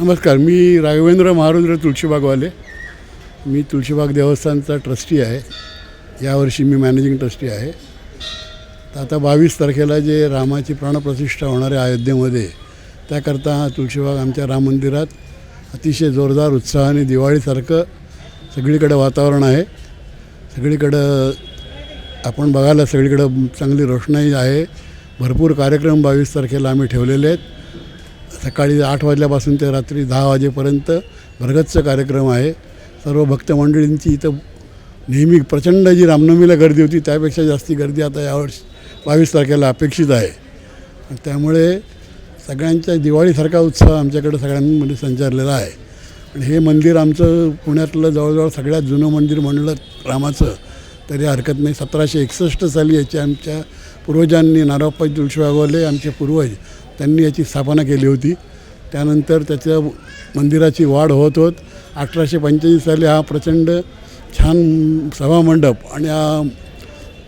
नमस्कार मी राघवेंद्र महारुद्र तुळशीबागवाले. मी तुळशीबाग देवस्थानचा ट्रस्टी आहे. यावर्षी मी मॅनेजिंग ट्रस्टी आहे. तर आता बावीस तारखेला जे रामाची प्राणप्रतिष्ठा होणार आहे अयोध्येमध्ये त्याकरता तुळशीबाग आमच्या राम मंदिरात अतिशय जोरदार उत्साहाने दिवाळीसारखं सगळीकडं वातावरण आहे. सगळीकडं आपण बघायला सगळीकडं चांगली रोषणाई आहे. भरपूर कार्यक्रम बावीस तारखेला आम्ही ठेवलेले आहेत. सकाळी आठ वाजल्यापासून ते रात्री दहा वाजेपर्यंत भरगच्च कार्यक्रम आहे. सर्व भक्त मंडळींची इथं नेहमी प्रचंड जी रामनवमीला गर्दी होती त्यापेक्षा जास्ती गर्दी आता यावर्षी बावीस तारखेला अपेक्षित आहे. त्यामुळे सगळ्यांच्या दिवाळीसारखा उत्साह आमच्याकडे सगळ्यांमध्ये संचारलेला आहे. आणि हे मंदिर आमचं पुण्यातलं जवळजवळ सगळ्यात जुनं मंदिर म्हणलं रामाचं तरी हरकत नाही. सतराशे एकसष्ट साली याची आमच्या पूर्वजांनी नारायणपाई तुळशीबागवाले आमचे पूर्वज त्यांनी याची स्थापना केली होती. त्यानंतर त्याच्या मंदिराची वाढ होत होत अठराशे पंच्याऐंशी साली हा प्रचंड छान सभामंडप आणि हा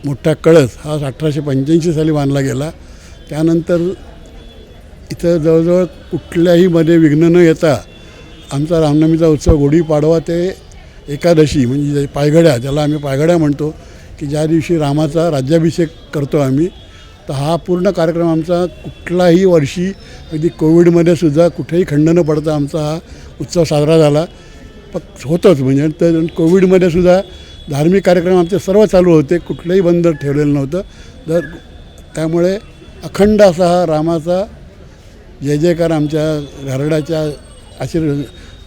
मोठा कळस हा अठराशे पंच्याऐंशी साली बांधला गेला. त्यानंतर इथं जवळजवळ कुठल्याही मध्ये विघ्न न येता आमचा रामनवमीचा उत्सव गुढीपाडवा ते एकादशी म्हणजे जे पायघड्या ज्याला आम्ही पायघड्या म्हणतो की ज्या दिवशी रामाचा राज्याभिषेक करतो आम्ही तर हा पूर्ण कार्यक्रम आमचा कुठलाही वर्षी अगदी कोविडमध्ये सुद्धा कुठेही खंड न पडता आमचा हा उत्सव साजरा झाला. पण होतोच म्हणजे तर कोविडमध्ये सुद्धा धार्मिक कार्यक्रम आमचे सर्व चालू होते कुठलंही बंद ठेवलेलं नव्हतं. तर त्यामुळे अखंड असा हा रामाचा जय जयकार आमच्या घरडाच्या आशीर्वाद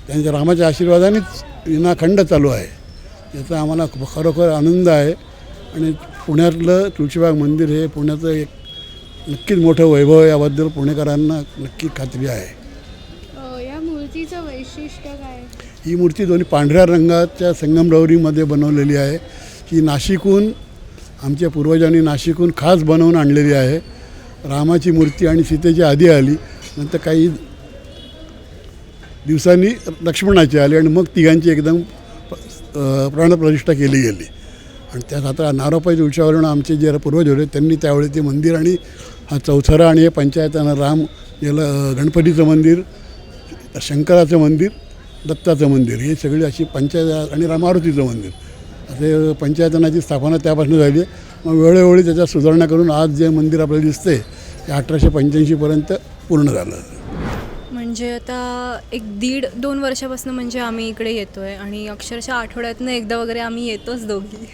त्यांच्या रामाच्या आशीर्वादानेच विनाखंड चालू आहे. याचा आम्हाला खरोखर आनंद आहे. आणि पुण्यातलं तुळशीबाग मंदिर हे पुण्याचं एक नक्कीच मोठं वैभव याबद्दल पुणेकरांना नक्की खात्री आहे. या मूर्तीचं वैशिष्ट्य काय? ही मूर्ती दोन्ही पांढऱ्या रंगाच्या संगमरवरीमध्ये बनवलेली आहे. ही नाशिकहून आमच्या पूर्वजांनी नाशिकहून खास बनवून आणलेली आहे. रामाची मूर्ती आणि सीतेची आधी आली. नंतर काही दिवसांनी लक्ष्मणाची आली आणि मग तिघांची एकदम प्राणप्रतिष्ठा केली गेली. आणि त्यात आता नारोपाई तुळशावरून आमचे जे पूर्वज होते त्यांनी त्यावेळी ते मंदिर आणि हा चौथरा आणि हे पंचायतानं राम याला गणपतीचं मंदिर शंकराचं मंदिर दत्ताचं मंदिर हे सगळी अशी पंचायत आणि रामारुतीचं मंदिर. असे पंचायतनाची स्थापना त्यापासून झाली आहे. मग वेळोवेळी त्याच्यात सुधारणा करून आज जे मंदिर आपल्याला दिसते ते अठराशे पंच्याऐंशीपर्यंत पूर्ण झालं. म्हणजे आता एक दीड दोन वर्षापासून म्हणजे आम्ही इकडे येतो आहे आणि अक्षरशः आठवड्यातनं एकदा वगैरे आम्ही येतोच दोघी.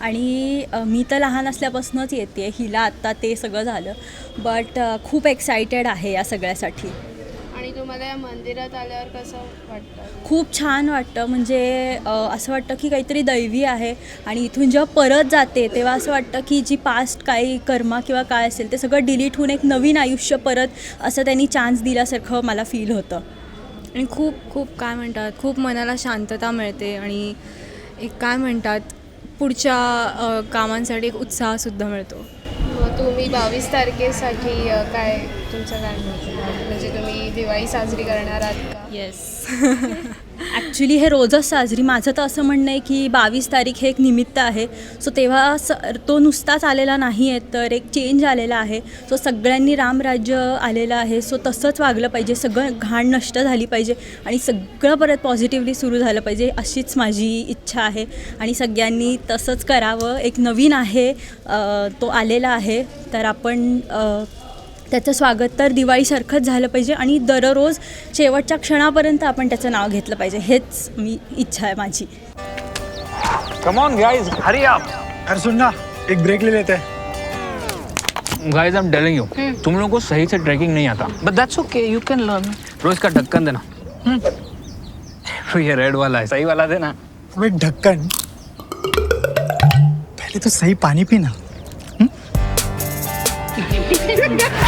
आणि मी तर लहान असल्यापासूनच येते. हिला आत्ता ते सगळं झालं. बट खूप एक्सायटेड आहे या सगळ्यासाठी. आणि तुम्हाला या मंदिरात आल्यावर कसं वाटतं? खूप छान वाटतं. म्हणजे अ, असं वाटतं की काहीतरी दैवी आहे आणि इथून जेव्हा परत जाते तेव्हा असं वाटतं की जी पास्ट काही कर्मा किंवा काय असेल ते सगळं डिलीट होऊन एक नवीन आयुष्य परत असं त्यांनी चान्स दिल्यासारखं मला फील होतं. आणि खूप खूप काय म्हणतात खूप मनाला शांतता मिळते आणि एक काय म्हणतात पुढच्या अ, कामांसाठी एक उत्साहसुद्धा मिळतो. तुम्ही बावीस तारखेसाठी काय तुमचं काय? म्हणजे तुम्ही दिवाळी साजरी करणार आहात का येस ॲक्च्युली हे रोजच साजरी. माझं तर असं म्हणणं आहे की बावीस तारीख हे एक निमित्त आहे. सो तेव्हा स तो नुसताच आलेला नाही आहे तर एक चेंज आलेला आहे. सो सगळ्यांनी रामराज्य आलेलं आहे. सो तसंच वागलं पाहिजे. सगळं घाण नष्ट झाली पाहिजे. आणि सगळं परत पॉझिटिव्हली सुरू झालं पाहिजे अशीच माझी इच्छा आहे. आणि सगळ्यांनी तसंच करावं. एक नवीन आहे तो आलेला आहे. तर आपण त्याचं स्वागत तर दिवाळीसारखंच झालं पाहिजे आणि दररोज शेवटच्या क्षणापर्यंत आपण त्याचं नाव घेतलं पाहिजे. हेच मी इच्छा आहे माझी. Come on guys hurry up अरे सुन ना एक ब्रेक ले लेते. हैं guys I am telling you तुम लोगों को सही से ट्रैकिंग नहीं आता. But that's okay you can learn रोज का ढक्कन देना. हम्म। ये रेड वाला है सही वाला देना. अबे ढक्कन। पहले तो सही पानी पीना।